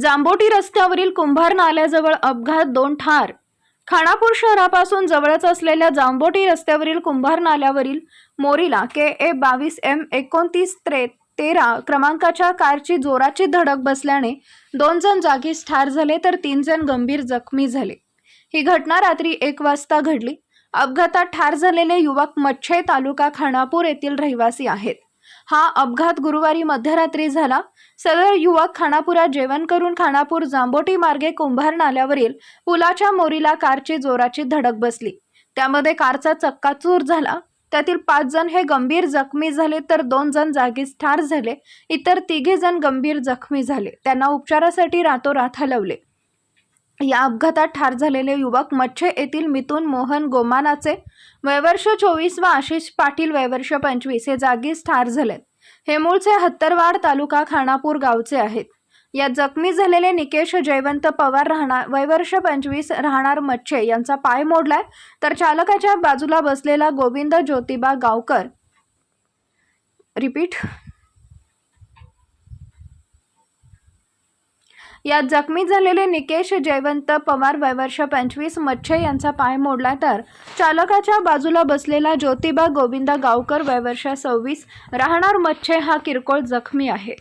जांबोटी रस्त्यावरील कुंभार नाल्याजवळ अपघात दोन ठार. खानापूर शहरापासून जवळच असलेल्या जांबोटी रस्त्यावरील कुंभार नाल्यावरील मोरीला के ए बावीस एम एकोणतीस त्रे तेरा क्रमांकाच्या कारची जोराची धडक बसल्याने दोन जण जागीच ठार झाले तर तीन जण गंभीर जखमी झाले. ही घटना रात्री एक वाजता घडली. अपघातात ठार झालेले युवक मच्छे तालुका खानापूर येथील रहिवासी आहेत. हा अपघात गुरुवारी मध्यरात्री झाला. सदर युवक खानापुरात जेवण करून खानापूर जांबोटी मार्गे कुंभार नाल्यावरील पुलाच्या मोरीला कारची जोराची धडक बसली. त्यामध्ये कारचा चक्काचूर झाला. त्यातील पाच जण हे गंभीर जखमी झाले तर दोन जण जागीच ठार झाले. इतर तिघे जण गंभीर जखमी झाले. त्यांना उपचारासाठी रातोरात हलवले. या अपघातात ठार झालेले युवक मच्छे येथील मिथुन मोहन गोमानाचे वयवर्ष चोवीस व आशिष पाटील वयवर्ष पंचवीस हे जागीच ठार झालेत. हे मूळचे हत्तरवाड तालुका खानापूर गावचे आहेत. यात जखमी झालेले निकेश जयवंत पवार राहणार वयवर्ष पंचवीस राहणार मच्छे यांचा पाय मोडलाय तर चालकाच्या बाजूला बसलेला गोविंद ज्योतिबा गावकर. रिपीट. यात जखमी झालेले निकेश जयवंत पवार वयवर्ष पंचवीस मच्छे यांचा पाय मोडला तर चालकाच्या बाजूला बसलेला ज्योतिबा गोविंदा गावकर वयवर्ष सव्वीस. राहणार मच्छे हा किरकोळ जखमी आहे.